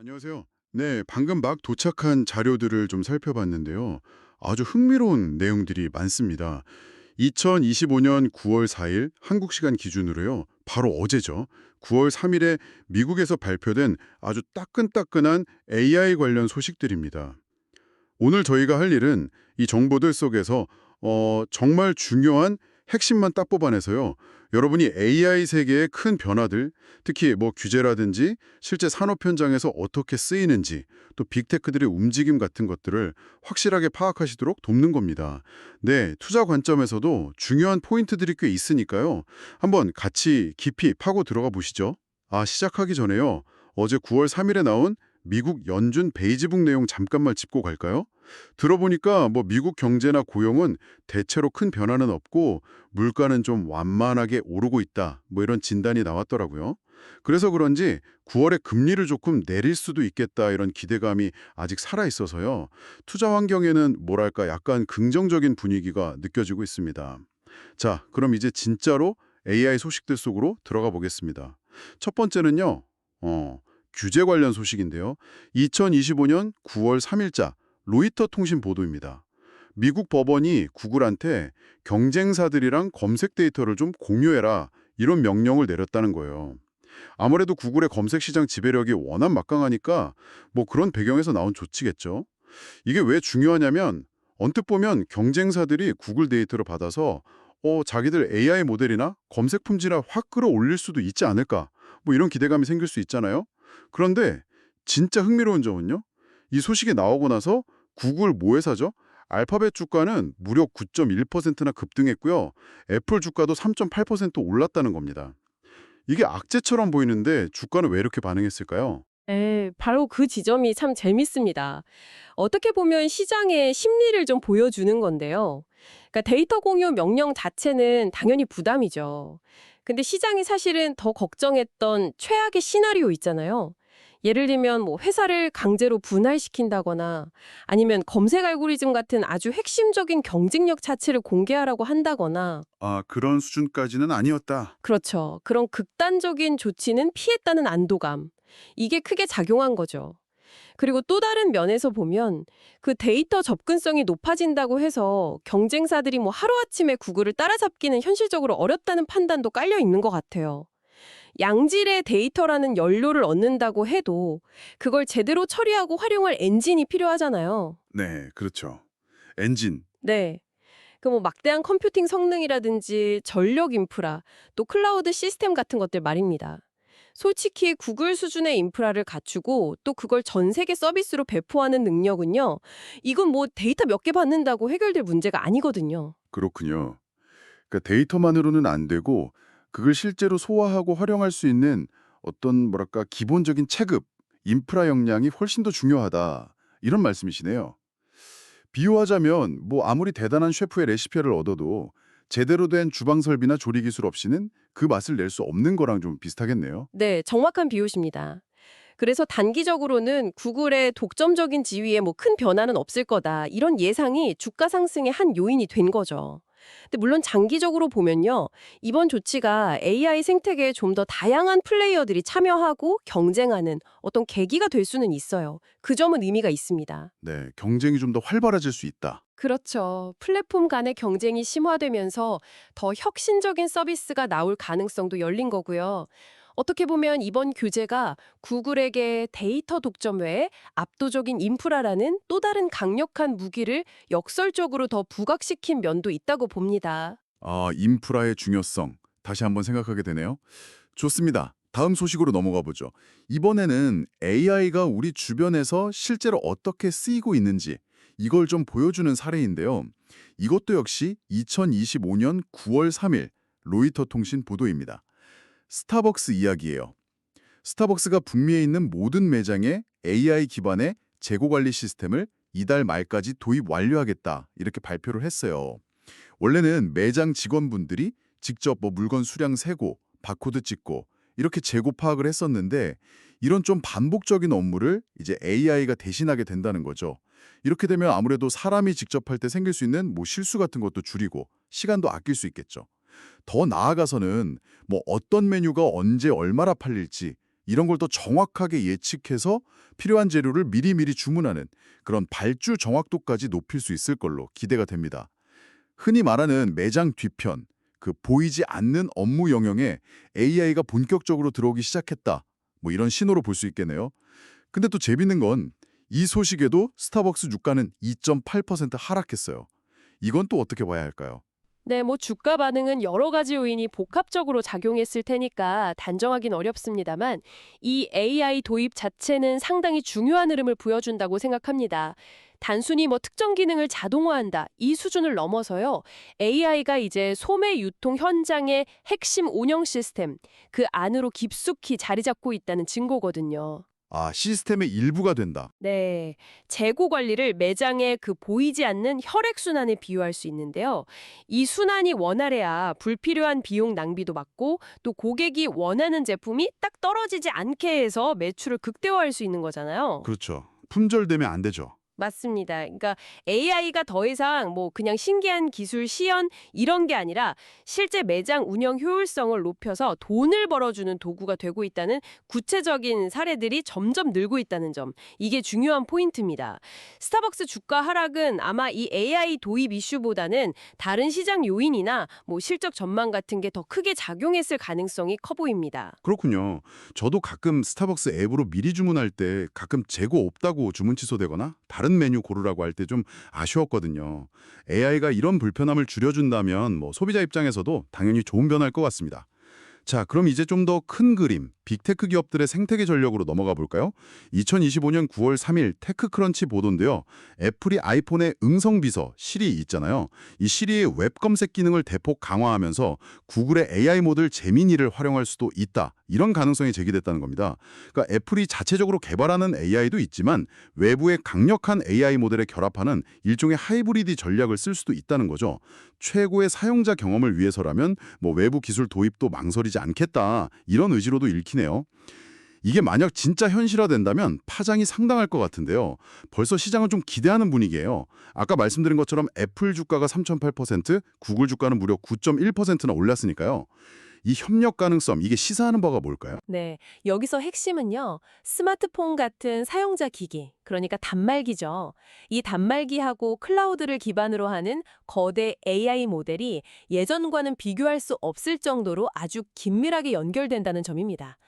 안녕하세요. 네, 방금 막 도착한 자료들을 좀 살펴봤는데요. 아주 흥미로운 내용들이 많습니다. 2025년 9월 4일 한국 시간 기준으로요. 바로 어제죠. 9월 3일에 미국에서 발표된 아주 따끈따끈한 AI 관련 소식들입니다. 오늘 저희가 할 일은 이 정보들 속에서 어, 정말 중요한 핵심만 딱 뽑아내서요. 여러분이 AI 세계의 큰 변화들, 특히 뭐 규제라든지 실제 산업 현장에서 어떻게 쓰이는지, 또 빅테크들의 움직임 같은 것들을 확실하게 파악하시도록 돕는 겁니다. 네, 투자 관점에서도 중요한 포인트들이 꽤 있으니까요. 한번 같이 깊이 파고 들어가 보시죠. 아, 시작하기 전에요. 어제 9월 3일에 나온 미국 연준 베이지북 내용 잠깐만 짚고 갈까요? 들어보니까 뭐 미국 경제나 고용은 대체로 큰 변화는 없고 물가는 좀 완만하게 오르고 있다. 뭐 이런 진단이 나왔더라고요. 그래서 그런지 9월에 금리를 조금 내릴 수도 있겠다 이런 기대감이 아직 살아 있어서요. 투자 환경에는 뭐랄까 약간 긍정적인 분위기가 느껴지고 있습니다. 자, 그럼 이제 진짜로 AI 소식들 속으로 들어가 보겠습니다. 첫 번째는요. 어, 규제 관련 소식인데요. 2025년 9월 3일자 로이터 통신 보도입니다. 미국 법원이 구글한테 경쟁사들이랑 검색 데이터를 좀 공유해라 이런 명령을 내렸다는 거예요. 아무래도 구글의 검색 시장 지배력이 워낙 막강하니까 뭐 그런 배경에서 나온 조치겠죠. 이게 왜 중요하냐면 언뜻 보면 경쟁사들이 구글 데이터를 받아서 어, 자기들 AI 모델이나 검색 품질을 확 끌어올릴 수도 있지 않을까 뭐 이런 기대감이 생길 수 있잖아요. 그런데 진짜 흥미로운 점은요. 이 소식이 나오고 나서 구글 모회사죠. 알파벳 주가는 무려 9.1%나 급등했고요. 애플 주가도 3.8% 올랐다는 겁니다. 이게 악재처럼 보이는데 주가는 왜 이렇게 반응했을까요? 네, 바로 그 지점이 참 재밌습니다. 어떻게 보면 시장의 심리를 좀 보여주는 건데요. 그러니까 데이터 공유 명령 자체는 당연히 부담이죠. 근데 시장이 사실은 더 걱정했던 최악의 시나리오 있잖아요. 예를 들면 뭐 회사를 강제로 분할시킨다거나 아니면 검색 알고리즘 같은 아주 핵심적인 경쟁력 자체를 공개하라고 한다거나 아, 그런 수준까지는 아니었다. 그렇죠. 그런 극단적인 조치는 피했다는 안도감. 이게 크게 작용한 거죠. 그리고 또 다른 면에서 보면 그 데이터 접근성이 높아진다고 해서 경쟁사들이 뭐 하루아침에 구글을 따라잡기는 현실적으로 어렵다는 판단도 깔려 있는 것 같아요. 양질의 데이터라는 연료를 얻는다고 해도 그걸 제대로 처리하고 활용할 엔진이 필요하잖아요. 네, 그렇죠. 엔진. 네. 그 뭐 막대한 컴퓨팅 성능이라든지 전력 인프라, 또 클라우드 시스템 같은 것들 말입니다. 솔직히 구글 수준의 인프라를 갖추고 또 그걸 전 세계 서비스로 배포하는 능력은요. 이건 뭐 데이터 몇 개 받는다고 해결될 문제가 아니거든요. 그렇군요. 그러니까 데이터만으로는 안 되고 그걸 실제로 소화하고 활용할 수 있는 어떤 뭐랄까 기본적인 체급, 인프라 역량이 훨씬 더 중요하다. 이런 말씀이시네요. 비유하자면 뭐 아무리 대단한 셰프의 레시피를 얻어도 제대로 된 주방 설비나 조리 기술 없이는 그 맛을 낼 수 없는 거랑 좀 비슷하겠네요. 네, 정확한 비유십니다. 그래서 단기적으로는 구글의 독점적인 지위에 뭐 큰 변화는 없을 거다. 이런 예상이 주가 상승의 한 요인이 된 거죠. 근데 물론 장기적으로 보면요. 이번 조치가 AI 생태계에 좀 더 다양한 플레이어들이 참여하고 경쟁하는 어떤 계기가 될 수는 있어요. 그 점은 의미가 있습니다. 네, 경쟁이 좀 더 활발해질 수 있다. 그렇죠. 플랫폼 간의 경쟁이 심화되면서 더 혁신적인 서비스가 나올 가능성도 열린 거고요. 어떻게 보면 이번 규제가 구글에게 데이터 독점 외에 압도적인 인프라라는 또 다른 강력한 무기를 역설적으로 더 부각시킨 면도 있다고 봅니다. 아, 인프라의 중요성 다시 한번 생각하게 되네요. 좋습니다. 다음 소식으로 넘어가 보죠. 이번에는 AI가 우리 주변에서 실제로 어떻게 쓰이고 있는지 이걸 좀 보여주는 사례인데요. 이것도 역시 2025년 9월 3일 로이터 통신 보도입니다. 스타벅스 이야기예요. 스타벅스가 북미에 있는 모든 매장에 AI 기반의 재고 관리 시스템을 이달 말까지 도입 완료하겠다 이렇게 발표를 했어요. 원래는 매장 직원분들이 직접 뭐 물건 수량 세고 바코드 찍고 이렇게 재고 파악을 했었는데 이런 좀 반복적인 업무를 이제 AI가 대신하게 된다는 거죠. 이렇게 되면 아무래도 사람이 직접 할 때 생길 수 있는 뭐 실수 같은 것도 줄이고 시간도 아낄 수 있겠죠. 더 나아가서는 뭐 어떤 메뉴가 언제 얼마나 팔릴지 이런 걸 더 정확하게 예측해서 필요한 재료를 미리미리 주문하는 그런 발주 정확도까지 높일 수 있을 걸로 기대가 됩니다. 흔히 말하는 매장 뒤편, 그 보이지 않는 업무 영역에 AI가 본격적으로 들어오기 시작했다. 뭐 이런 신호로 볼 수 있겠네요. 근데 또 재밌는 건 이 소식에도 스타벅스 주가는 2.8% 하락했어요. 이건 또 어떻게 봐야 할까요? 네, 뭐 주가 반응은 여러 가지 요인이 복합적으로 작용했을 테니까 단정하긴 어렵습니다만 이 AI 도입 자체는 상당히 중요한 흐름을 보여준다고 생각합니다. 단순히 뭐 특정 기능을 자동화한다 이 수준을 넘어서요. AI가 이제 소매 유통 현장의 핵심 운영 시스템 그 안으로 깊숙이 자리 잡고 있다는 증거거든요. 아, 시스템의 일부가 된다. 네. 재고 관리를 매장의 그 보이지 않는 혈액순환에 비유할 수 있는데요. 이 순환이 원활해야 불필요한 비용 낭비도 막고 또 고객이 원하는 제품이 딱 떨어지지 않게 해서 매출을 극대화할 수 있는 거잖아요. 그렇죠. 품절되면 안 되죠. 맞습니다. 그러니까 AI가 더 이상 뭐 그냥 신기한 기술 시연 이런 게 아니라 실제 매장 운영 효율성을 높여서 돈을 벌어주는 도구가 되고 있다는 구체적인 사례들이 점점 늘고 있다는 점. 이게 중요한 포인트입니다. 스타벅스 주가 하락은 아마 이 AI 도입 이슈보다는 다른 시장 요인이나 뭐 실적 전망 같은 게 더 크게 작용했을 가능성이 커 보입니다. 그렇군요. 저도 가끔 스타벅스 앱으로 미리 주문할 때 가끔 재고 없다고 주문 취소되거나 다른 메뉴 고르라고 할 때 좀 아쉬웠거든요. AI가 이런 불편함을 줄여준다면 뭐 소비자 입장에서도 당연히 좋은 변화일 것 같습니다. 자, 그럼 이제 좀 더 큰 그림, 빅테크 기업들의 생태계 전력으로 넘어가 볼까요? 2025년 9월 3일 테크크런치 보도인데요. 애플이 아이폰에 응성 비서 시리 있잖아요. 이 시리의 웹 검색 기능을 대폭 강화하면서 구글의 AI 모델 제미니를 활용할 수도 있다. 이런 가능성이 제기됐다는 겁니다. 그러니까 애플이 자체적으로 개발하는 AI도 있지만 외부의 강력한 AI 모델에 결합하는 일종의 하이브리드 전략을 쓸 수도 있다는 거죠. 최고의 사용자 경험을 위해서라면 뭐 외부 기술 도입도 망설이지 않겠다. 이런 의지로도 읽히네요. 이게 만약 진짜 현실화된다면 파장이 상당할 것 같은데요. 벌써 시장은 좀 기대하는 분위기예요. 아까 말씀드린 것처럼 애플 주가가 3.8%, 구글 주가는 무려 9.1%나 올랐으니까요. 이 협력 가능성, 이게 시사하는 바가 뭘까요? 네, 여기서 핵심은요. 스마트폰 같은 사용자 기기, 그러니까 단말기죠. 이 단말기하고 클라우드를 기반으로 하는 거대 AI 모델이 예전과는 비교할 수 없을 정도로 아주 긴밀하게 연결된다는 점입니다.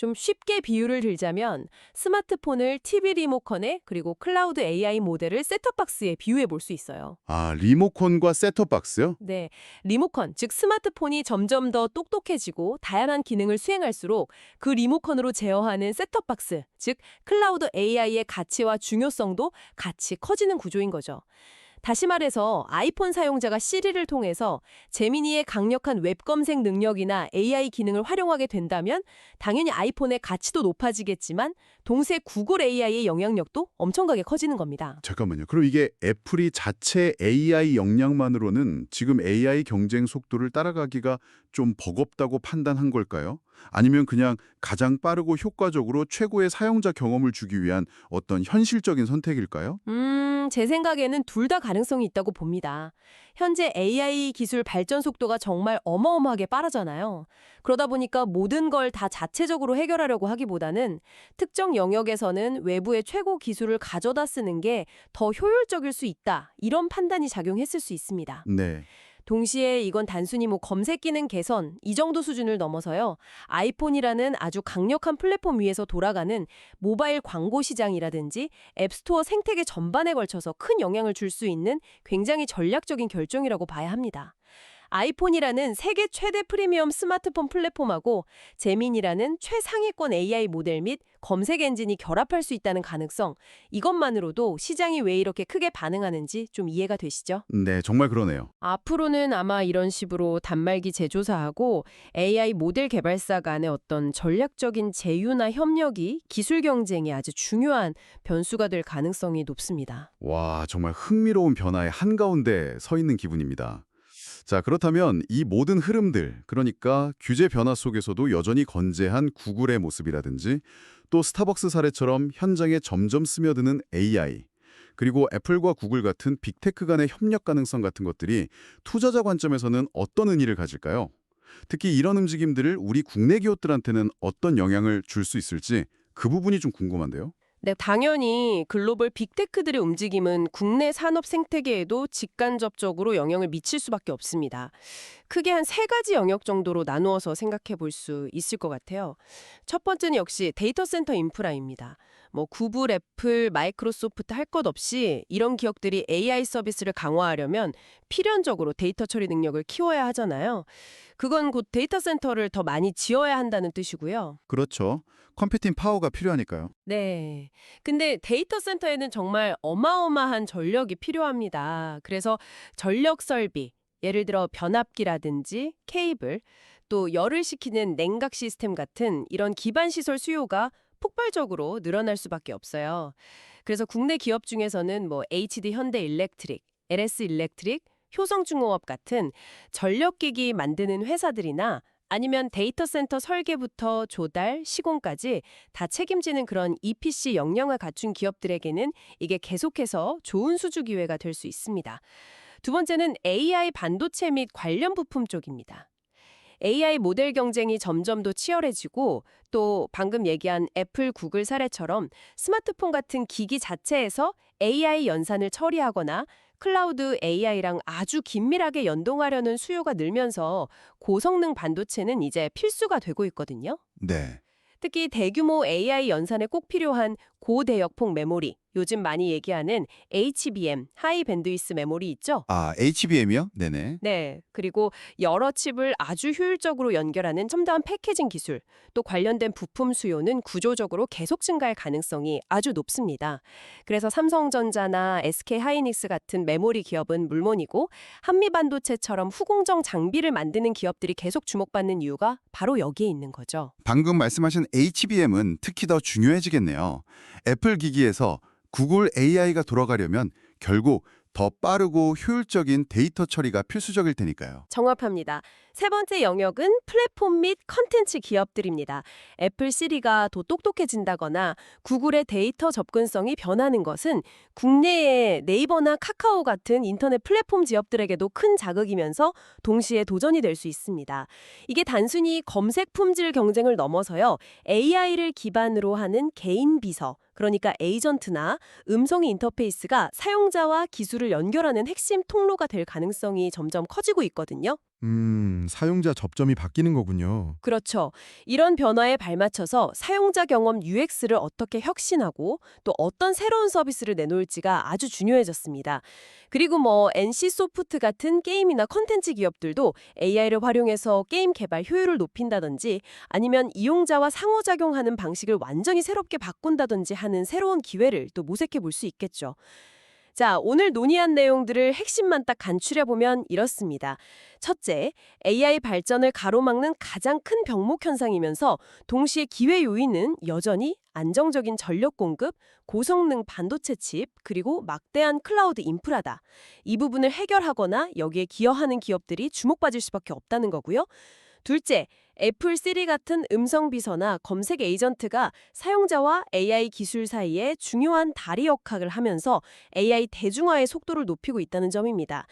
좀 쉽게 비유를 들자면 스마트폰을 TV 리모컨에 그리고 클라우드 AI 모델을 셋톱박스에 비유해 볼 수 있어요. 아, 리모컨과 셋톱박스요? 네, 리모컨, 즉 스마트폰이 점점 더 똑똑해지고 다양한 기능을 수행할수록 그 리모컨으로 제어하는 셋톱박스, 즉 클라우드 AI의 가치와 중요성도 같이 커지는 구조인 거죠. 다시 말해서 아이폰 사용자가 시리를 통해서 제미니의 강력한 웹 검색 능력이나 AI 기능을 활용하게 된다면 당연히 아이폰의 가치도 높아지겠지만 동시에 구글 AI의 영향력도 엄청나게 커지는 겁니다. 잠깐만요. 그럼 이게 애플이 자체 AI 역량만으로는 지금 AI 경쟁 속도를 따라가기가 좀 버겁다고 판단한 걸까요? 아니면 그냥 가장 빠르고 효과적으로 최고의 사용자 경험을 주기 위한 어떤 현실적인 선택일까요? 음, 제 생각에는 둘 다 가능성이 있다고 봅니다. 현재 AI 기술 발전 속도가 정말 어마어마하게 빠르잖아요. 그러다 보니까 모든 걸 다 자체적으로 해결하려고 하기보다는 특정 영역에서는 외부의 최고 기술을 가져다 쓰는 게 더 효율적일 수 있다. 이런 판단이 작용했을 수 있습니다. 네. 동시에 이건 단순히 뭐 검색 기능 개선 이 정도 수준을 넘어서요. 아이폰이라는 아주 강력한 플랫폼 위에서 돌아가는 모바일 광고 시장이라든지 앱스토어 생태계 전반에 걸쳐서 큰 영향을 줄 수 있는 굉장히 전략적인 결정이라고 봐야 합니다. 아이폰이라는 세계 최대 프리미엄 스마트폰 플랫폼하고 제민이라는 최상위권 AI 모델 및 검색 엔진이 결합할 수 있다는 가능성 이것만으로도 시장이 왜 이렇게 크게 반응하는지 좀 이해가 되시죠? 네, 정말 그러네요. 앞으로는 아마 이런 식으로 단말기 제조사하고 AI 모델 개발사 간의 어떤 전략적인 제휴나 협력이 기술 경쟁에 아주 중요한 변수가 될 가능성이 높습니다. 와, 정말 흥미로운 변화의 한가운데 서 있는 기분입니다. 자, 그렇다면 이 모든 흐름들, 그러니까 규제 변화 속에서도 여전히 건재한 구글의 모습이라든지 또 스타벅스 사례처럼 현장에 점점 스며드는 AI, 그리고 애플과 구글 같은 빅테크 간의 협력 가능성 같은 것들이 투자자 관점에서는 어떤 의미를 가질까요? 특히 이런 움직임들을 우리 국내 기업들한테는 어떤 영향을 줄 수 있을지 그 부분이 좀 궁금한데요. 네, 당연히 글로벌 빅테크들의 움직임은 국내 산업 생태계에도 직간접적으로 영향을 미칠 수밖에 없습니다. 크게 한 세 가지 영역 정도로 나누어서 생각해 볼 수 있을 것 같아요. 첫 번째는 역시 데이터 센터 인프라입니다. 뭐 구글, 애플, 마이크로소프트 할 것 없이 이런 기업들이 AI 서비스를 강화하려면 필연적으로 데이터 처리 능력을 키워야 하잖아요. 그건 곧 데이터 센터를 더 많이 지어야 한다는 뜻이고요. 그렇죠. 컴퓨팅 파워가 필요하니까요. 네. 근데 데이터 센터에는 정말 어마어마한 전력이 필요합니다. 그래서 전력 설비, 예를 들어 변압기라든지 케이블, 또 열을 식히는 냉각 시스템 같은 이런 기반 시설 수요가 폭발적으로 늘어날 수밖에 없어요. 그래서 국내 기업 중에서는 뭐 HD 현대 일렉트릭, LS 일렉트릭, 효성중공업 같은 전력기기 만드는 회사들이나 아니면 데이터 센터 설계부터 조달, 시공까지 다 책임지는 그런 EPC 역량을 갖춘 기업들에게는 이게 계속해서 좋은 수주 기회가 될 수 있습니다. 두 번째는 AI 반도체 및 관련 부품 쪽입니다. AI 모델 경쟁이 점점 더 치열해지고 또 방금 얘기한 애플, 구글 사례처럼 스마트폰 같은 기기 자체에서 AI 연산을 처리하거나 클라우드 AI랑 아주 긴밀하게 연동하려는 수요가 늘면서 고성능 반도체는 이제 필수가 되고 있거든요. 네. 특히 대규모 AI 연산에 꼭 필요한 고대역폭 메모리, 요즘 많이 얘기하는 HBM, 하이 밴드위스 메모리 있죠? 아, HBM이요? 네네. 네. 그리고 여러 칩을 아주 효율적으로 연결하는 첨다한 패키징 기술, 또 관련된 부품 수요는 구조적으로 계속 증가할 가능성이 아주 높습니다. 그래서 삼성전자나 SK 하이닉스 같은 메모리 기업은 물론이고 한미반도체처럼 후공정 장비를 만드는 기업들이 계속 주목받는 이유가 바로 여기에 있는 거죠. 방금 말씀하신 HBM은 특히 더 중요해지겠네요. 애플 기기에서 구글 AI가 돌아가려면 결국 더 빠르고 효율적인 데이터 처리가 필수적일 테니까요. 정확합니다. 세 번째 영역은 플랫폼 및 컨텐츠 기업들입니다. 애플 시리가 더 똑똑해진다거나 구글의 데이터 접근성이 변하는 것은 국내의 네이버나 카카오 같은 인터넷 플랫폼 기업들에게도 큰 자극이면서 동시에 도전이 될 수 있습니다. 이게 단순히 검색 품질 경쟁을 넘어서요. AI를 기반으로 하는 개인 비서, 그러니까 에이전트나 음성 인터페이스가 사용자와 기술을 연결하는 핵심 통로가 될 가능성이 점점 커지고 있거든요. 음, 사용자 접점이 바뀌는 거군요. 그렇죠. 이런 변화에 발맞춰서 사용자 경험 UX를 어떻게 혁신하고 또 어떤 새로운 서비스를 내놓을지가 아주 중요해졌습니다. 그리고 뭐 NC 소프트 같은 게임이나 컨텐츠 기업들도 AI를 활용해서 게임 개발 효율을 높인다든지 아니면 이용자와 상호작용하는 방식을 완전히 새롭게 바꾼다든지 하는 새로운 기회를 또 모색해 볼 수 있겠죠. 자, 오늘 논의한 내용들을 핵심만 딱 간추려보면 이렇습니다. 첫째, AI 발전을 가로막는 가장 큰 병목 현상이면서 동시에 기회 요인은 여전히 안정적인 전력 공급, 고성능 반도체 칩, 그리고 막대한 클라우드 인프라다. 이 부분을 해결하거나 여기에 기여하는 기업들이 주목받을 수밖에 없다는 거고요. 둘째, 애플 시리 같은 음성 비서나 검색 에이전트가 사용자와 AI 기술 사이에 중요한 다리 역할을 하면서 AI 대중화의 속도를 높이고 있다는 점입니다.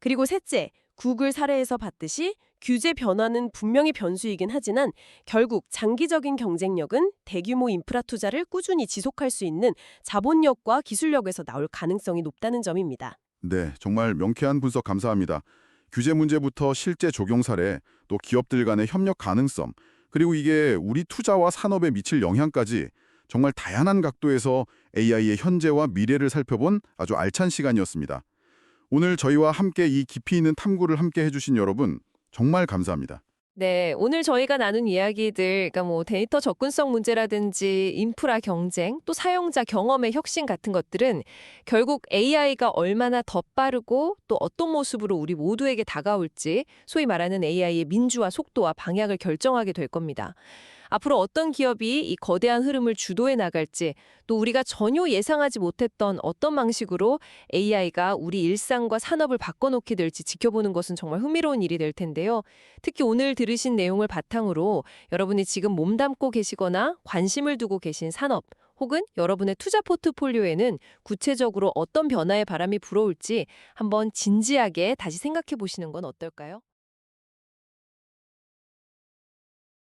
그리고 셋째, 구글 사례에서 봤듯이 규제 변화는 분명히 변수이긴 하지만 결국 장기적인 경쟁력은 대규모 인프라 투자를 꾸준히 지속할 수 있는 자본력과 기술력에서 나올 가능성이 높다는 점입니다. 네, 정말 명쾌한 분석 감사합니다. 규제 문제부터 실제 적용 사례, 또 기업들 간의 협력 가능성, 그리고 이게 우리 투자와 산업에 미칠 영향까지 정말 다양한 각도에서 AI의 현재와 미래를 살펴본 아주 알찬 시간이었습니다. 오늘 저희와 함께 이 깊이 있는 탐구를 함께 해주신 여러분 정말 감사합니다. 네, 오늘 저희가 나눈 이야기들, 그러니까 뭐 데이터 접근성 문제라든지 인프라 경쟁, 또 사용자 경험의 혁신 같은 것들은 결국 AI가 얼마나 더 빠르고 또 어떤 모습으로 우리 모두에게 다가올지 소위 말하는 AI의 민주화 속도와 방향을 결정하게 될 겁니다. 앞으로 어떤 기업이 이 거대한 흐름을 주도해 나갈지 또 우리가 전혀 예상하지 못했던 어떤 방식으로 AI가 우리 일상과 산업을 바꿔놓게 될지 지켜보는 것은 정말 흥미로운 일이 될 텐데요. 특히 오늘 들으신 내용을 바탕으로 여러분이 지금 몸담고 계시거나 관심을 두고 계신 산업 혹은 여러분의 투자 포트폴리오에는 구체적으로 어떤 변화의 바람이 불어올지 한번 진지하게 다시 생각해 보시는 건 어떨까요?